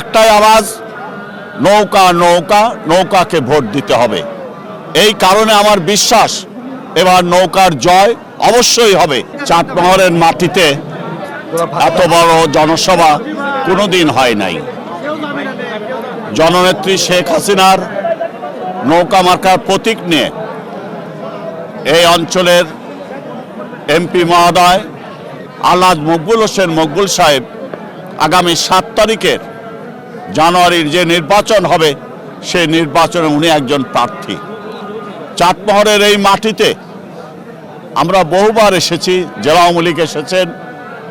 একটাই আওয়াজ, নৌকা নৌকা, নৌকাকে ভোট দিতে হবে। এই কারণে আমার বিশ্বাস, এবার নৌকার জয় অবশ্যই হবে। চাটমহরের মাটিতে এত বড় জনসভা কোনোদিন হয় নাই। জননেত্রী শেখ হাসিনার নৌকা মার্কার প্রতীক নিয়ে এই অঞ্চলের এমপি মহোদয় আলাদ মকবুল হোসেন মকবুল সাহেব আগামী সাত তারিখের জানুয়ারির যে নির্বাচন হবে সেই নির্বাচনে উনি একজন প্রার্থী। চাটমহরের এই মাটিতে আমরা বহুবার এসেছি, জেলা আওয়ামী লীগ এসেছেন,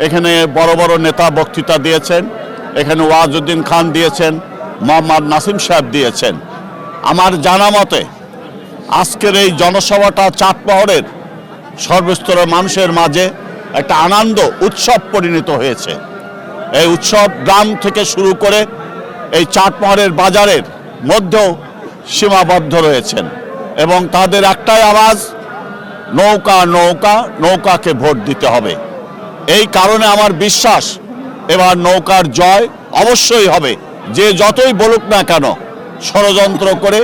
এখানে বড় বড় নেতা বক্তৃতা দিয়েছেন, এখানে ওয়াজউদ্দিন খান দিয়েছেন, মোহাম্মদ নাসিম সাহেব দিয়েছেন। আমার জানা মতে, আজকের এই জনসভাটা চাটমহরের সর্বস্তরের মানুষের মাঝে একটা আনন্দ, উৎসব পরিণত হয়েছে। এই উৎসব গ্রাম থেকে শুরু করে এই চাটমহরের বাজারের মধ্যেও সীমাবদ্ধ রয়েছেন এবং তাদের একটাই আওয়াজ, নৌকা নৌকা, নৌকাকে ভোট দিতে হবে। এই কারণে আমার বিশ্বাস, এবার নৌকার জয় অবশ্যই হবে। যে যতই বলুক না কেন, ষড়যন্ত্র করে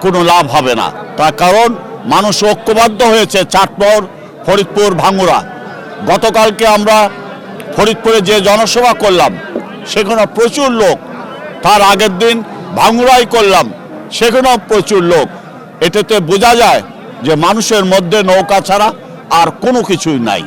কোনো লাভ হবে না। তার কারণ, মানুষ ঐক্যবদ্ধ হয়েছে চাটমোহর, ফরিদপুর, ভাঙ্গুরা। গতকালকে আমরা ফরিদপুরে যে জনসভা করলাম, সেখানে প্রচুর লোক তার আগের দিন ভাঙুরাই করলাম। সেখানেও প্রচুর লোক। এটাতে বোঝা যায় যে মানুষের মধ্যে নৌকা ছাড়া আর কোনো কিছুই নাই।